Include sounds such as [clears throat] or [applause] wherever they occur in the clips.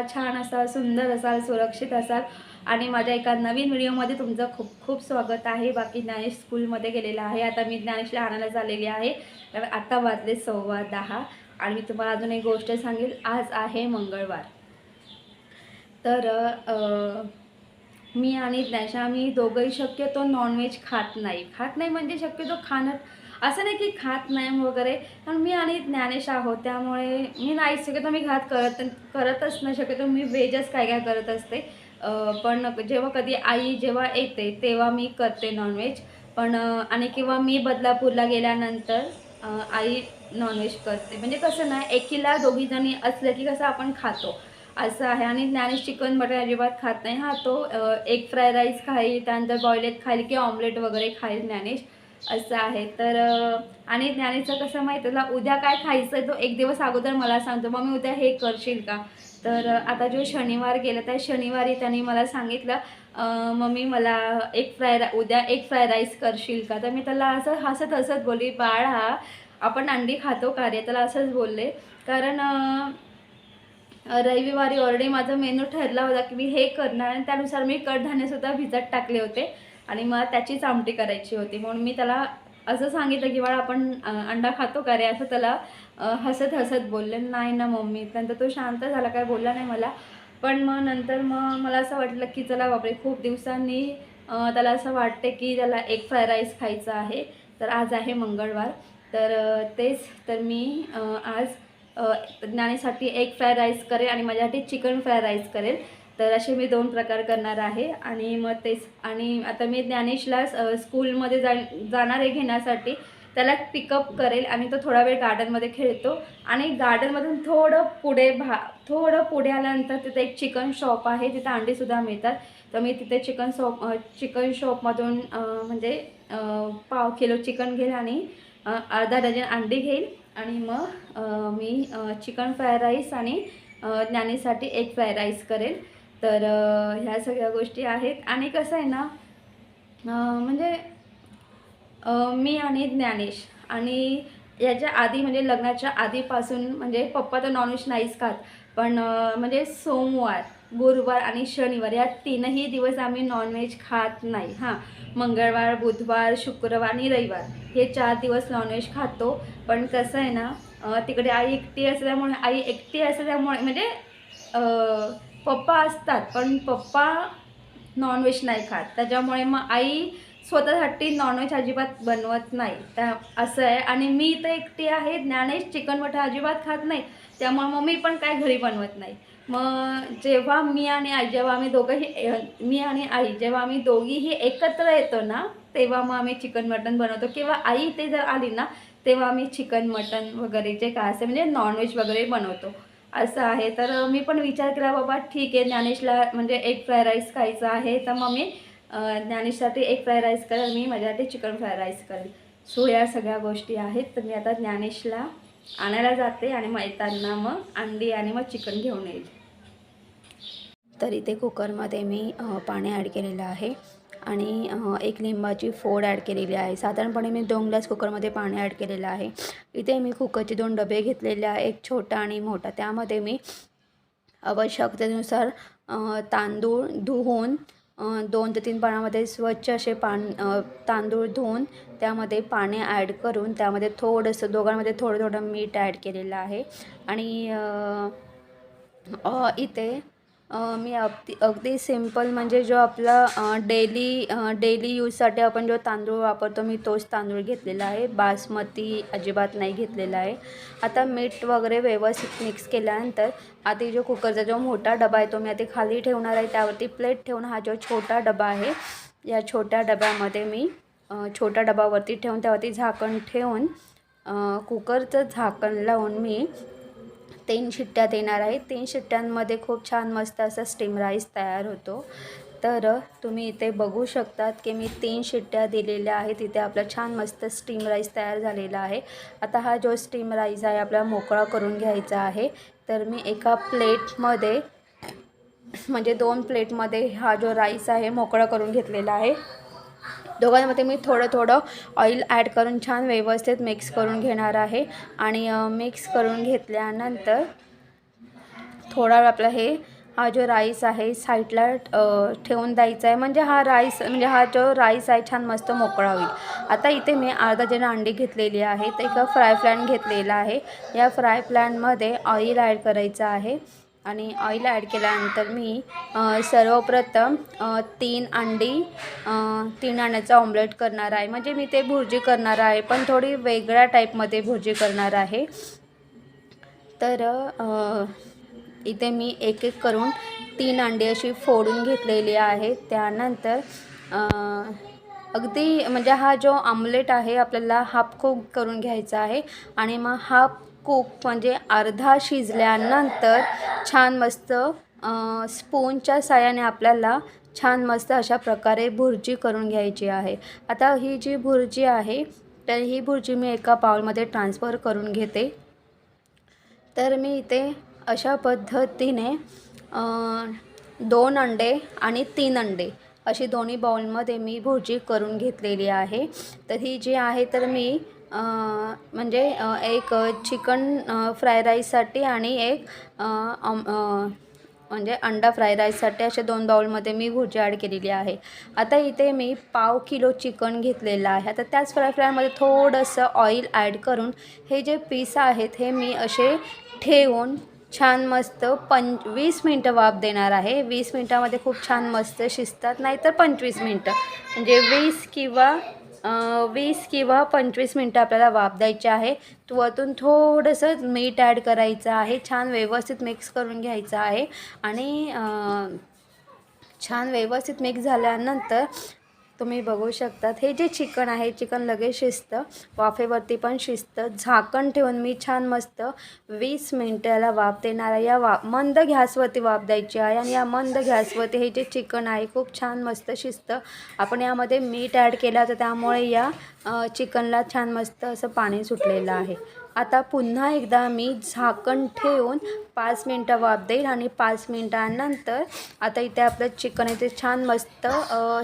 असाल छान असाल सुंदर असाल सुरक्षित असाल. आणि माझ्या एका नवीन व्हिडिओमध्ये तुमचं खूप खूप स्वागत आहे. बाकी ज्ञानेश स्कूलमध्ये गेलेला आहे. आता मी ज्ञानेशला आणायला झालेली आहे. कारण आत्ता वाजले सव्वा दहा. आणि मी तुम्हाला अजून एक गोष्ट सांगेल. आज आहे मंगळवार. तर आ, मी आणि ज्ञानेश आम्ही दोघंही शक्यतो नॉनव्हेज खात नाही. खात नाही म्हणजे शक्यतो खाणं असं नाही की खात नाही वगैरे पण मी आणि ज्ञानेश आहोत त्यामुळे मी नाही शक्यतो मी घात करत करतच नाही शक्यतो मी व्हेजच काय काय करत असते. पण जेव्हा कधी आई जेव्हा येते तेव्हा मी करते नॉनव्हेज पण आणि किंवा मी बदलापूरला गेल्यानंतर आई नॉनव्हेज करते. म्हणजे कसं नाही एकीला दोघीजणी असलं की कसं आपण खातो. असं आहे. आणि ज्ञानेश चिकन बटर अजिबात खात नाही. हा तो एग फ्राय राईस खाईल त्यानंतर बॉयलेट खाईल की ऑमलेट वगैरे खाईल ज्ञानेश. असं आहे. तर आणि ज्ञानेशचं कसं माहिती तुला? उद्या काय खायचं आहे तो एक दिवस अगोदर मला सांगतो. मग मी उद्या हे करशील का? तर आता जो शनिवार गेला त्या शनिवारी त्यांनी मला सांगितलं मम्मी मला एक फ्राय रा उद्या एक फ्राय राईस करशील का? तर मी त्याला असं हसत हसत बोलली बाळ हा आपण अंडी खातो का रे? त्याला असंच बोलले. कारण रविवारी ऑलरेडी माझा मेनू ठरला होता की मी हे करणार आणि त्यानुसार मी कडधान्यसुद्धा भिजत टाकले होते. आणि मला त्याचीच आमटी करायची होती. म्हणून मी त्याला असं सांगितलं की बाळा आपण अंडा खातो का रे? असं त्याला हसत हसत बोलले. नाही ना मम्मी. नंतर तो शांत झाला काय बोलला नाही मला. पण मग नंतर मग मला असं वाटलं की चला बापरे खूप दिवसांनी त्याला असं वाटते की त्याला एक फ्राय राईस खायचा आहे. तर आज आहे मंगळवार. तर तेच तर मी आज अ, ज्ञानीसाठी एक फ्राय राईस करेल आणि माझ्यासाठी चिकन फ्राय राईस करेल. तर असे मी दोन प्रकार करणार आहे. आणि मग तेच आणि आता मी ज्ञानेशला स्कूलमध्ये जा जाणार आहे घेण्यासाठी. त्याला पिकअप करेल. आणि तो थोडा वेळ गार्डनमध्ये खेळतो. आणि गार्डनमधून थोडं पुढे भा थोडं पुढे आल्यानंतर तिथे एक चिकन शॉप आहे. तिथे अंडीसुद्धा मिळतात. तर मी तिथे चिकन शॉप चिकन शॉपमधून म्हणजे पाव किलो चिकन घेईल आणि अर्धा डझन अंडी घेईल. आणि मग मी चिकन फ्राय राईस आणि अ, ज्ञानीसाठी एक फ्राय राईस करेल. तर ह्या सगळ्या गोष्टी आहेत. आणि कसं आहे ना म्हणजे मी आणि ज्ञानेश आणि याच्या आधी म्हणजे लग्नाच्या आधीपासून म्हणजे पप्पा तर नॉनव्हेज नाहीच खात पण म्हणजे सोमवार गुरुवार आणि शनिवार या तीनही दिवस आम्ही नॉनव्हेज खात नाही. हां मंगळवार बुधवार शुक्रवार आणि रविवार हे चार दिवस नॉनव्हेज खातो. पण कसं आहे ना तिकडे आई एकटी असल्यामुळे आई एकटी असल्यामुळे म्हणजे पप्पा असतात पण पप्पा नॉनव्हेज नाही खात. त्याच्यामुळे मग आई स्वतःसाठी नॉनव्हेज अजिबात बनवत नाही. त्या असं आहे. आणि मी तर एकटी आहे ज्ञानेश चिकन मटन अजिबात खात नाही. त्यामुळे मग मी पण काय घरी बनवत नाही. मग जेव्हा मी आणि आई जेव्हा आम्ही दोघंही मी आणि आई जेव्हा आम्ही दोघीही एकत्र येतो ना तेव्हा मग आम्ही चिकन मटन बनवतो. किंवा आई ते जर आली ना तेव्हा आम्ही चिकन मटन वगैरे जे काय असेल म्हणजे नॉनव्हेज वगैरे बनवतो. असं आहे. तर मी पण विचार केला बाबा ठीक आहे ज्ञानेशला म्हणजे एक फ्राय राईस खायचं आहे. तर मग मी ज्ञानेशसाठी एक फ्राय राईस करेल मी माझ्यासाठी चिकन फ्राय राईस करेल सो या सगळ्या गोष्टी आहेत. तर मी आता ज्ञानेशला आणायला जाते आणि मग येताना मग अंडी आणि मग चिकन घेऊन येईल. तर इथे कुकरमध्ये मी पाणी ॲड केलेलं आहे. आणि एक लिंबाची फोड ॲड केलेली आहे. साधारणपणे मी दोन ग्लास कुकरमध्ये पाणी ॲड केलेलं आहे. इथे मी कुकरचे दोन डबे घेतलेले आहे. एक छोटा आणि मोठा. त्यामध्ये मी आवश्यकतेनुसार तांदूळ धुवून दोन ते तीन पाण्यामध्ये स्वच्छ असे पान तांदूळ धुवून त्यामध्ये पाणी ॲड करून त्यामध्ये थोडंसं दोघांमध्ये थोडं थोडं मीठ ॲड केलेलं आहे. आणि इथे मी अगदी अगदी सिंपल म्हणजे जो आपला डेली डेली यूजसाठी आपण जो तांदूळ वापरतो मी तोच तांदूळ घेतलेला आहे. बासमती अजिबात नाही घेतलेला आहे. आता मीठ वगैरे व्यवस्थित मिक्स केल्यानंतर आधी जो कुकरचा जो मोठा डबा आहे तो मी आधी खाली ठेवणार आहे. त्यावरती प्लेट ठेवून हा जो छोटा डबा आहे या छोट्या डब्यामध्ये मी छोट्या डबावरती ठेवून त्यावरती झाकण ठेवून कुकरचं झाकण लावून मी तीन शिट्ट्या देणार आहे. तीन शिट्ट्यांमध्ये खूप छान मस्त असा स्टीम राईस तयार होतो. तर तुम्ही इथे बघू शकतात की मी तीन शिट्ट्या दिलेल्या आहेत. इथे आपला छान मस्त स्टीम राईस तयार झालेला आहे. आता हा जो स्टीम राईस आहे आपला मोकळा करून घ्यायचा आहे. तर मी एका प्लेटमध्ये म्हणजे दोन प्लेटमध्ये हा जो राईस आहे मोकळा करून घेतलेला आहे. दोघांमध्ये मी थोडं थोडं ऑइल ॲड करून छान व्यवस्थित मिक्स करून घेणार आहे. आणि मिक्स करून घेतल्यानंतर थोडा वेळ आपला हे हा जो राईस आहे साईडला ठेवून द्यायचा आहे. म्हणजे हा राईस म्हणजे हा जो राईस आहे छान मस्त मोकळा होईल. आता इथे मी अर्धा जण अंडी घेतलेली आहे तर एका फ्राय पॅन घेतलेला आहे. या फ्राय पॅनमध्ये ऑइल ॲड करायचं आहे. आणि ऑइल ॲड केल्यानंतर मी सर्वप्रथम तीन अंडी तीन अंड्याचा ऑमलेट करणार आहे. म्हणजे मी ते भुर्जी करणार आहे पण थोडी वेगळ्या टाईपमध्ये भुर्जी करणार आहे. तर इथे मी एक एक करून तीन अंडी अशी फोडून घेतलेली आहे त्यानंतर अगदी म्हणजे हा जो आमलेट आहे आपल्याला हाफ कुक करून घ्यायचा आहे. आणि मग हाफ कुक म्हणजे अर्धा शिजल्यानंतर छान मस्त स्पूनच्या साहाय्याने आपल्याला छान मस्त अशा प्रकारे भुर्जी करून घ्यायची आहे. आता ही जी भुर्जी आहे तर ही भुर्जी मी एका बाउलमध्ये ट्रान्सफर करून घेते. तर मी इथे अशा पद्धतीने दोन अंडे आणि तीन अंडे अशी दोन्ही बाउलमध्ये मी भुर्जी करून घेतलेली आहे. तर ही जी आहे तर मी म्हणजे एक चिकन फ्राय राईससाठी आणि एक म्हणजे अंडा फ्राय राईससाठी अशा दोन बाउलमध्ये मी भुर्जी ॲड केलेली आहे. आता इथे मी पाव किलो चिकन घेतलेलं आहे. आता त्याच फ्राय फ्रायमध्ये थोडंसं ऑइल ॲड करून हे जे पीस आहेत हे मी असे ठेवून छान मस्त पंच वीस मिनटं वाफ देणार आहे. वीस मिनटामध्ये खूप छान मस्त शिजतात नाहीतर पंचवीस मिनटं. म्हणजे वीस किंवा वीस किंवा पंचवीस मिनटं आपल्याला वाफ द्यायची आहे. वरतून थोडंसं मीठ ॲड करायचं आहे. छान व्यवस्थित मिक्स करून घ्यायचं आहे. आणि छान व्यवस्थित मिक्स झाल्यानंतर तुम्ही बघू शकतात. हे जे चिकन आहे चिकन लगेच शिजतं. वाफेवरती पण शिजतं. झाकण ठेवून मी छान मस्त वीस मिनटाला वाफ देणार आहे. या वा मंद घॅसवरती वाफ द्यायची आहे आणि या मंद घॅसवरती हे जे चिकन आहे खूप छान मस्त शिजतं. आपण यामध्ये मीठ ॲड केलं तर त्यामुळे या चिकनला छान मस्त असं पाणी सुटलेलं आहे. आता पुन्हा एकदा मी झाकण ठेवून पाच मिनटं वाफ देईल आणि पाच मिनटानंतर आता इथे आपलं चिकन इथे छान मस्त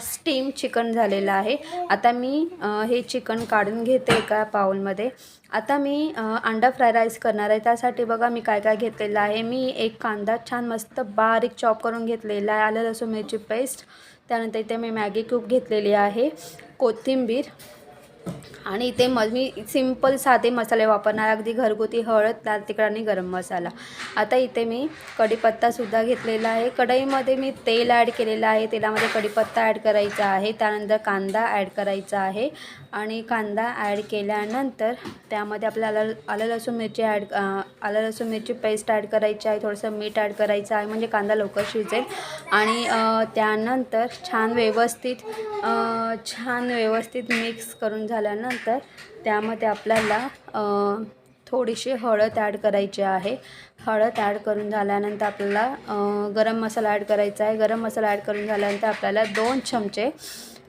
स्टीम चिकन झालेलं आहे. आता मी हे चिकन काढून घेते एका पाऊलमध्ये आता मी अंडा फ्राय राईस करणार आहे. त्यासाठी बघा मी काय काय घेतलेलं आहे. मी एक कांदा छान मस्त बारीक चॉप करून घेतलेला आहे. आलं लसूण मिरची पेस्ट. त्यानंतर इथे मी मॅगी क्यूब घेतलेली आहे. कोथिंबीर. आणि इथे म मी सिंपल साधे मसाले वापरणार अगदी घरगुती हळद लाल तिखट आणि गरम मसाला. आता इथे मी कढीपत्तासुद्धा घेतलेला आहे. कढईमध्ये मी तेल ॲड केलेलं आहे. तेलामध्ये कढीपत्ता ॲड करायचा आहे. त्यानंतर कांदा ॲड करायचा आहे. आणि कांदा ॲड केल्यानंतर त्यामध्ये आपल्याला आलं आलं लसूण मिरची ॲड आलं लसूण मिरची पेस्ट ॲड करायची आहे. थोडंसं मीठ ॲड करायचं आहे म्हणजे कांदा लवकर शिजेल. आणि त्यानंतर छान व्यवस्थित छान व्यवस्थित मिक्स करून झाल्यानंतर त्यामध्ये आपल्याला थोडीशी हळद ॲड करायची आहे. हळद ॲड करून झाल्यानंतर आपल्याला गरम मसाला ॲड करायचा आहे. गरम मसाला ॲड करून झाल्यानंतर आपल्याला दोन चमचे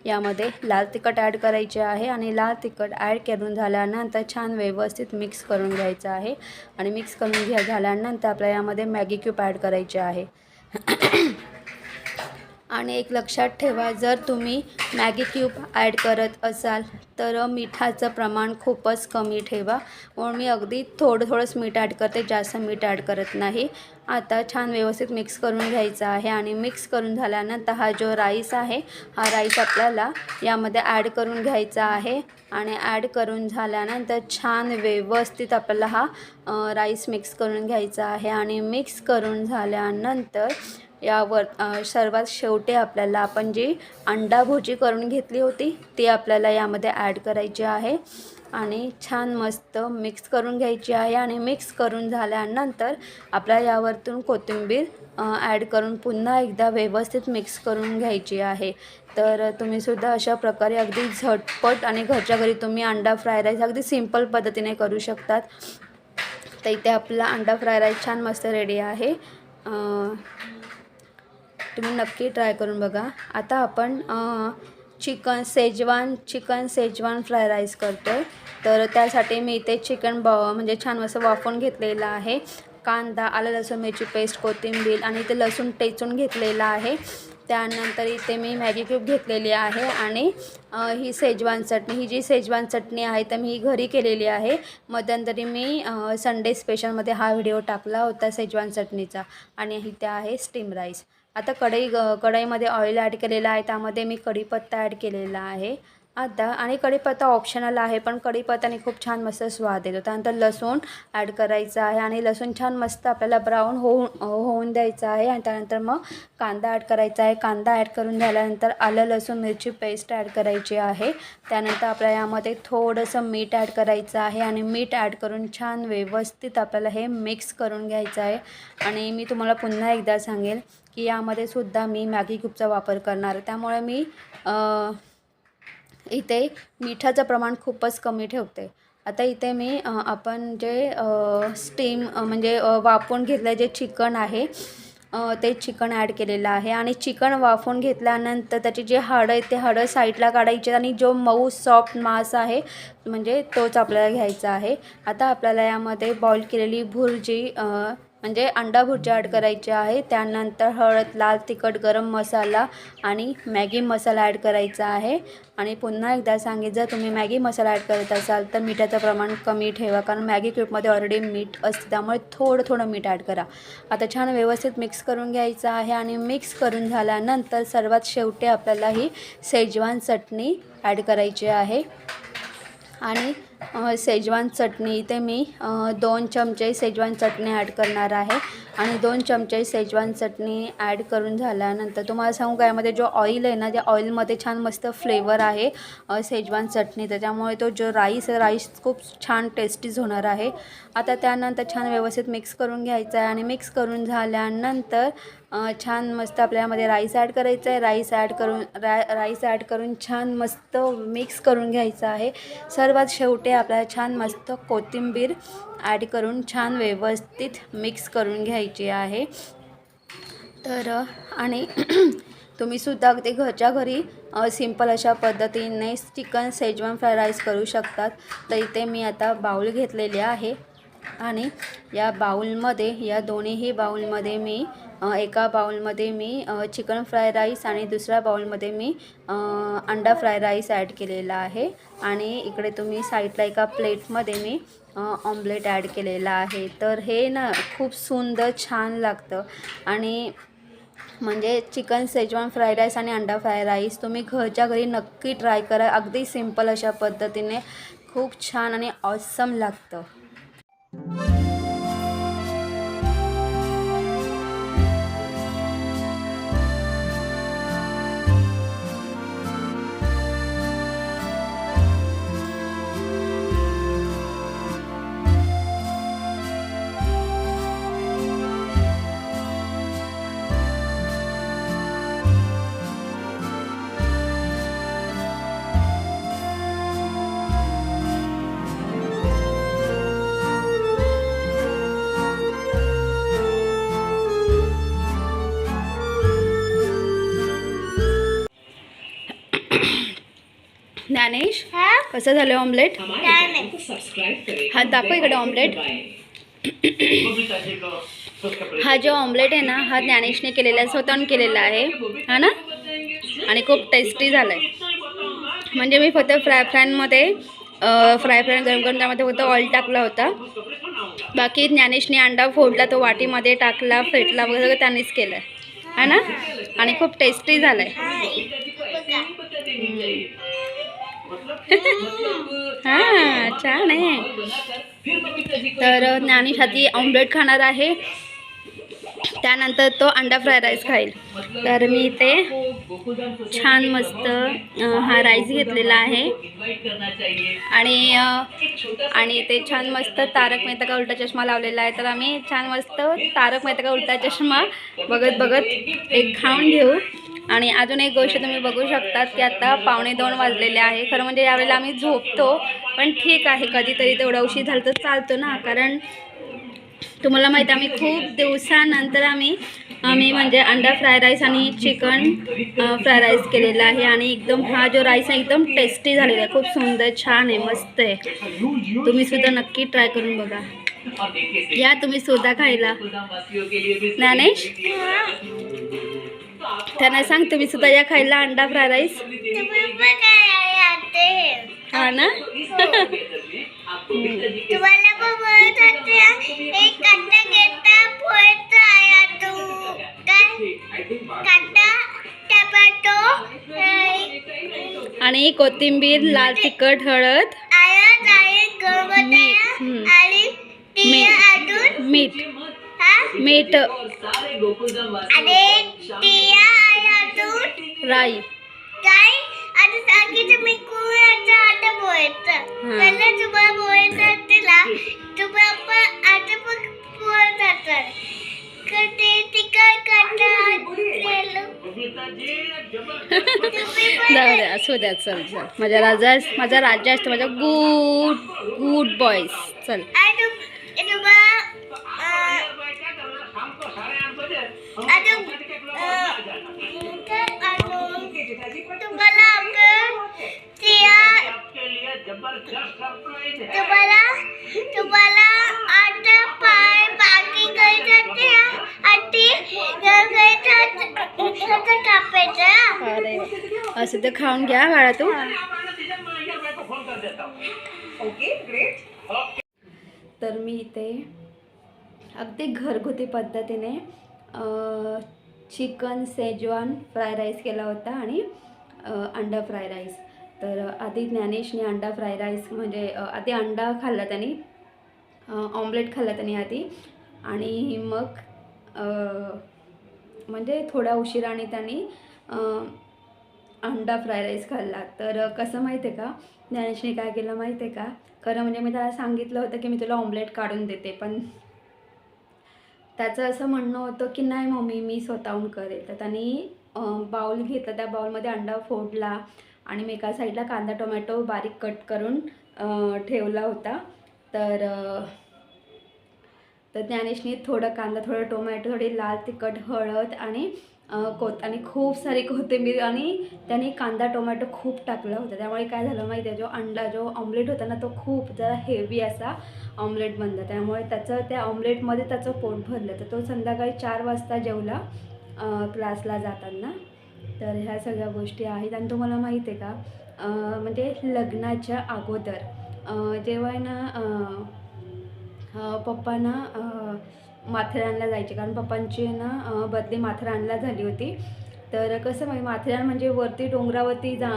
यामध्ये लाल तिखट ॲड करायचे आहे आणि लाल तिखट ॲड करून झाल्यानंतर छान व्यवस्थित मिक्स करून घ्यायचं आहे आणि मिक्स करून घ्या झाल्यानंतर आपल्याला यामध्ये मॅगी क्यूब ॲड करायचे आहे. आणि एक लक्षात ठेवा जर तुम्ही मॅगी क्यूब ॲड करत असाल तर मिठाचं प्रमाण खूपच कमी ठेवा. म्हणून मी अगदी थोडं थोडंच मीठ ॲड करते जास्त मीठ ॲड करत नाही. आता छान व्यवस्थित मिक्स करून घ्यायचं आहे आणि मिक्स करून झाल्यानंतर हा जो राईस आहे हा राईस आपल्याला यामध्ये ॲड करून घ्यायचा आहे. आणि ॲड करून झाल्यानंतर छान व्यवस्थित आपल्याला हा राईस मिक्स करून घ्यायचा आहे. आणि मिक्स करून झाल्यानंतर यावर सर्वात शेवटी आपल्याला आपण जी अंडा भुर्जी करून घेतली होती ती आपल्याला यामध्ये ॲड करायची आहे. आणि छान मस्त मिक्स करून घ्यायची आहे. आणि मिक्स करून झाल्यानंतर आपल्या यावरतून कोथिंबीर ॲड करून पुन्हा एकदा व्यवस्थित मिक्स करून घ्यायची आहे. तर तुम्हीसुद्धा अशा प्रकारे अगदी झटपट आणि घरच्या घरी तुम्ही अंडा फ्राय राईस अगदी सिंपल पद्धतीने करू शकतात. तर इथे आपला अंडा फ्राय राईस छान मस्त रेडी आहे. तुम्ही नक्की ट्राय करून बघा. आता आपण chicken schezwan chicken schezwan fry rice करतो आहे तर त्यासाठी मी इथे चिकन ब म्हणजे छान असं वाफून घेतलेलं आहे. कांदा आलं लसूण मिरची पेस्ट कोथिंबीर आणि इथे लसूण टेचून घेतलेला आहे. त्यानंतर इथे मी मॅगी क्यूब घेतलेली आहे आणि ही सेजवान चटणी ही जी सेजवान चटणी आहे तर मी ही घरी केलेली आहे. मध्यंतरी मी संडे स्पेशलमध्ये हा व्हिडिओ टाकला होता सेजवान चटणीचा आणि इथे आहे स्टीम राईस आता कढई ग कढईमध्ये ऑइल ॲड केलेलं आहे त्यामध्ये मी कढीपत्ता ॲड केलेला आहे. आता आणि कढीपत्ता ऑप्शनल आहे पण कढीपत्ताने खूप छान मस्त स्वाद येतो. त्यानंतर लसूण ॲड करायचं आहे आणि लसूण छान मस्त आपल्याला ब्राऊन होऊन होऊन द्यायचं आहे. आणि त्यानंतर मग कांदा ॲड करायचा आहे. कांदा ॲड करून झाल्यानंतर आलं लसूण मिरची पेस्ट ॲड करायची आहे. त्यानंतर आपल्याला यामध्ये थोडंसं मीठ ॲड करायचं आहे आणि मीठ ॲड करून छान व्यवस्थित आपल्याला हे मिक्स करून घ्यायचं आहे. आणि मी तुम्हाला पुन्हा एकदा सांगेल की यामध्ये सुद्धा मी मॅगी क्यूबचा वापर करणार. त्यामुळे मी इथे मिठाचं प्रमाण खूपच कमी ठेवते. आता इथे मी आपण जे स्टीम म्हणजे वाफून घेतलं जे चिकन आहे ते चिकन ॲड केलेलं आहे. आणि चिकन वाफून घेतल्यानंतर त्याची जे हाडं आहेत ते हाडं साईडला काढायचे आणि जो मऊ सॉफ्ट मांस आहे म्हणजे तोच आपल्याला घ्यायचा आहे. आता आपल्याला यामध्ये बॉईल केलेली भुर्जी म्हणजे अंडा भुर्जी ॲड करायची आहे. त्यानंतर हळद लाल तिखट गरम मसाला आणि मॅगी मसाला ॲड करायचा आहे. आणि पुन्हा एकदा सांगेन जर तुम्ही मॅगी मसाला ॲड करत असाल तर मिठाचं प्रमाण कमी ठेवा. कारण मॅगी क्यूबमध्ये ऑलरेडी मीठ असते त्यामुळे थोडं थोडं मीठ ॲड करा. आता छान व्यवस्थित मिक्स करून घ्यायचं आहे आणि मिक्स करून झाल्यानंतर सर्वात शेवटी आपल्याला ही सेजवान चटणी ॲड करायची आहे. आणि सेजवान चटणी. इथे मी दोन चमचे सेजवान चटणी ॲड करणार आहे. आणि दोन चमचे सेजवान चटणी ॲड करून झाल्यानंतर तुम्हाला सांगू का यामध्ये जो ऑइल आहे ना त्या ऑइलमध्ये छान मस्त फ्लेवर आहे सेजवान चटणी. त्याच्यामुळे तो जो राईस आहे राईस खूप छान टेस्टीज होणार आहे. आता त्यानंतर छान व्यवस्थित मिक्स करून घ्यायचा आहे. आणि मिक्स करून झाल्यानंतर छान मस्त आपल्यामध्ये राईस ॲड करायचं आहे. राईस ॲड करून रा राईस ॲड करून छान मस्त मिक्स करून घ्यायचं आहे. सर्वात शेवटी आपल्याला छान मस्त कोथिंबीर ॲड करून छान व्यवस्थित मिक्स करून घ्यायची आहे. तर आणि [clears throat] तुम्ही सुद्धा अगदी घरच्या घरी सिंपल अशा पद्धतीने चिकन सेजवान फ्राय राईस करू शकतात. तर इथे मी आता बाऊल घेतलेले आहे. आणि या बाऊलमध्ये या दोन्हीही बाऊलमध्ये मी एका बाउलमध्ये मी चिकन फ्राय राईस आणि दुसऱ्या बाउलमध्ये मी अंडा फ्राय राईस ॲड केलेला आहे. आणि इकडे तुम्ही साईडला एका प्लेटमध्ये मी ऑमलेट ॲड केलेला आहे. तर हे ना खूप सुंदर छान लागतं. आणि म्हणजे चिकन सेजवान फ्राय राईस आणि अंडा फ्राय राईस तुम्ही घरच्या घरी नक्की ट्राय करा. अगदी सिंपल अशा पद्धतीने खूप छान आणि ऑसम लागतं. ज्ञानेश कसं झालं ऑमलेट हा दाखव इकडे ऑमलेट हा जो ऑमलेट आहे ना हा ज्ञानेशने केलेला आहे स्वतःहून केलेला आहे. हा ना? आणि खूप टेस्टी झाला आहे म्हणजे मी फक्त फ्राय फ्रॅनमध्ये फ्राय फ्रॅन गरम करून त्यामध्ये फक्त ऑइल टाकला होता. बाकी ज्ञानेशने अंडा फोडला तो वाटीमध्ये टाकला फेटला वगैरे सगळं त्यांनीच केलं आहे है ना? आणि खूप टेस्टी झालं आहे हां छान आहे. तर ज्ञानीसाठी ऑमलेट खाणार आहे. त्यानंतर तो अंडा फ्राय राईस खाईल. तर मी इथे छान मस्त हा राईस घेतलेला आहे. आणि आणि ते छान मस्त तारक मेहता का उलटा चष्मा लावलेला आहे. तर आम्ही छान मस्त तारक मेहता का उलटा चष्मा बघत बघत एक खाऊन घेऊ. आणि अजून एक गोष्ट तुम्ही बघू शकतात की आता पावणे दोन वाजलेले आहे. खरं म्हणजे यावेळेला आम्ही झोपतो पण ठीक आहे. कधीतरी तेवढा उशीर झालं तर चालतो ना. कारण तुम्हाला माहीत आहे, आम्ही खूप दिवसानंतर आम्ही आम्ही म्हणजे अंडा फ्राय राईस आणि चिकन फ्राय राईस केलेला आहे. आणि एकदम हा जो राईस आहे एकदम टेस्टी झालेला आहे. खूप सुंदर छान आहे मस्त आहे. तुम्ही सुद्धा नक्की ट्राय करून बघा. या तुम्ही सुद्धा खायला. ज्ञानेश? त्यांना सांग तुम्ही सुद्धा या खायला अंडा फ्राय राईस. हा ना? आणि कोथिंबीर लाल तिखट हळद मीठ. मीठ. राई. काय आता सांगितलं मी कुणाचा आता बोलायचं. पहिला तुम्हाला बोलायचं तिला तुम्ही आपण आता पण बोलत असतात. कधी तिकड करता जाऊ द्या असू द्या चल चल. माझा राजा माझा राजा असतो माझा गुड गुड बॉयज चल तुम्हाला आपण त्या तुम्हाला तुम्हाला आता पाय बाकी करायचं ते आणि घ्यायचं कापायचं अरे असं ते खाऊन घ्या बाळा तू तर मी इथे अगदी घरगुती पद्धतीने चिकन सेजवान फ्राय राईस केला होता आणि अंडा फ्राय राईस तर आधी ज्ञानेशने अंडा फ्राय राईस म्हणजे आधी अंडा खाल्ला त्यांनी ऑमलेट खाल्ला त्यांनी आधी. आणि मग म्हणजे थोड्या उशिराने त्यांनी अंडा फ्राय राईस खाल्ला. तर कसं माहिती आहे का? ज्ञानेशने काय केलं माहिती आहे का? खरं म्हणजे मी त्याला सांगितलं होतं की मी तुला ऑमलेट काढून देते पण त्याचं असं म्हणणं होतं की नाही मम्मी मी स्वतःहून करेल. तर त्यांनी बाऊल घेतला. त्या बाउलमध्ये अंडा फोडला आणि मी एका साईडला कांदा टोमॅटो बारीक कट करून ठेवला होता. तर तर ज्ञानेशने थोडं कांदा थोडं टोमॅटो थोडी लाल तिखट हळद आणि कोत आणि खूप सारी कोथिंबीर आणि त्याने कांदा टोमॅटो खूप टाकला होता. त्यामुळे काय झालं माहिती आहे जो अंडा जो ऑमलेट होता ना तो खूप जरा हेवी असा ऑमलेट बनला. त्यामुळे त्याचं त्या ऑमलेटमध्ये त्याचं पोट भरलं. तर तो संध्याकाळी चार वाजता जेवला क्लासला जाताना. तर ह्या सगळ्या गोष्टी आहेत. आणि तुम्हाला माहिती आहे का म्हणजे लग्नाच्या अगोदर जेव्हा ना पप्पांना माथेरानला जायचे. कारण पप्पांची ना बदली माथेरानला झाली होती. तर कसं म्हणजे माथेरान म्हणजे वरती डोंगरावरती जा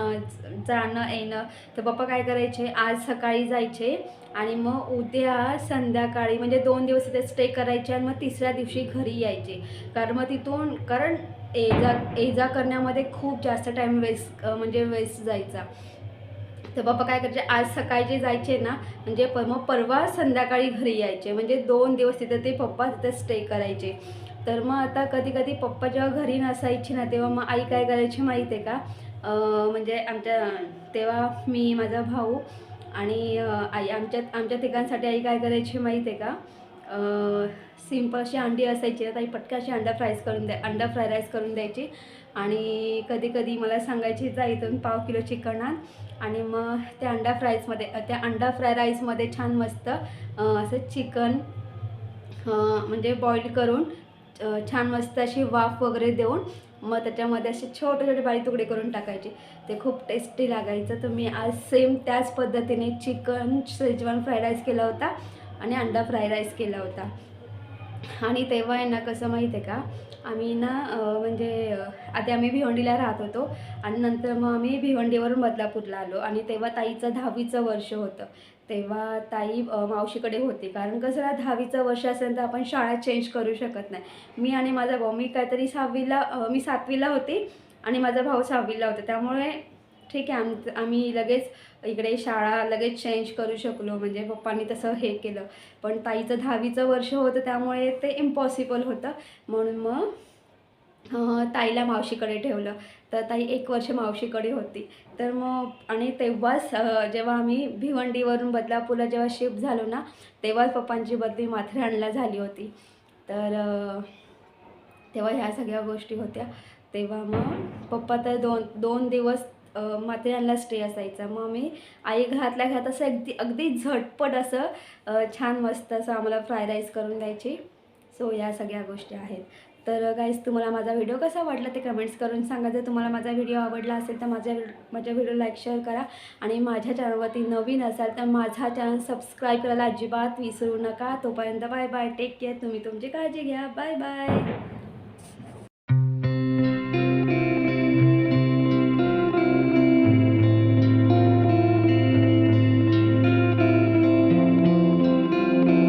जाणं येणं. तर पप्पा काय करायचे आज सकाळी जायचे आणि मग उद्या संध्याकाळी म्हणजे दोन दिवस तिथे स्टे करायचे आणि मग तिसऱ्या दिवशी घरी यायचे. कारण मग तिथून कारण एजा जा ये जा करण्यामध्ये खूप जास्त टाईम वेस्ट म्हणजे वेस्ट जायचा. तर बाप्पा काय करायचे? आज सकाळी जे जायचे ना म्हणजे प मग परवा संध्याकाळी घरी यायचे. म्हणजे दोन दिवस तिथं ते पप्पा तिथं स्टे करायचे. तर मग आता कधी कधी पप्पा जेव्हा घरी नसायची ना तेव्हा मग आई काय करायची माहीत आहे का म्हणजे आमच्या तेव्हा मी माझा भाऊ आणि आई आमच्या आमच्या तिघांसाठी आई काय करायची माहीत आहे का सिंपल अशी अंडी असायची ना ताई पटकन अशी अंडा फ्राईज करून द्या अंडा फ्राय राईस करून द्यायची. आणि कधी कधी मला सांगायची जा इथून पाव किलो चिकन आण. आणि मग त्या अंडा फ्राईजमध्ये त्या अंडा फ्राय राईसमध्ये छान मस्त असं चिकन म्हणजे बॉईल करून छान मस्त अशी वाफ वगैरे देऊन मग त्याच्यामध्ये असे छोटे छोटे बारीक तुकडे करून टाकायचे. ते खूप टेस्टी लागायचं. तर मी आज सेम त्याच पद्धतीने चिकन शेजवान फ्राईड राईस केला होता आणि अंडा फ्राय राईस केला होता. आणि तेव्हा आहे ना कसं माहीत आहे का आम्ही ना म्हणजे आधी आम्ही भिवंडीला राहत होतो आणि नंतर मग आम्ही भिवंडीवरून बदलापूरला आलो आणि तेव्हा ताईचं दहावीचं वर्ष होतं. तेव्हा ताई मावशीकडे होती कारण कसं ना दहावीचं वर्ष असेल तर आपण शाळा चेंज करू शकत नाही. मी आणि माझा भाऊ मी काहीतरी सहावीला मी सातवीला होती आणि माझा भाऊ सहावीला होता. त्यामुळे ठीक आहे आम आम्ही लगेच इकडे शाळा लगेच चेंज करू शकलो. म्हणजे पप्पांनी तसं हे केलं. पण ताईचं दहावीचं वर्ष होतं त्यामुळे ते इम्पॉसिबल होतं. म्हणून मग ताईला मावशीकडे ठेवलं. तर ताई एक वर्ष मावशीकडे होती. तर मग आणि तेव्हाच जेव्हा आम्ही भिवंडीवरून बदलापूरला जेव्हा शिफ्ट झालो ना तेव्हाच पप्पांची बदली माथेरानला झाली होती. तर तेव्हा ह्या सगळ्या गोष्टी होत्या. तेव्हा मग पप्पा तर दोन दोन दिवस माथेरानला स्टे असायचा. मग मी आई घरातल्या घरात असं अगदी अगदी झटपट असं छान मस्त असं आम्हाला फ्राय राईस करून द्यायची. सो या सगळ्या गोष्टी आहेत. तर गाईज तुम्हाला माझा व्हिडिओ कसा वाटला ते कमेंट्स करून सांगा. जर तुम्हाला माझा व्हिडिओ आवडला असेल तर माझ्या माझ्या व्हिडिओ लाईक शेअर करा. आणि माझ्या चॅनलवरती नवीन असाल तर माझा चॅनल सबस्क्राईब करायला अजिबात विसरू नका. तोपर्यंत बाय बाय टेक केअर तुम्ही तुमची काळजी घ्या. Bye bye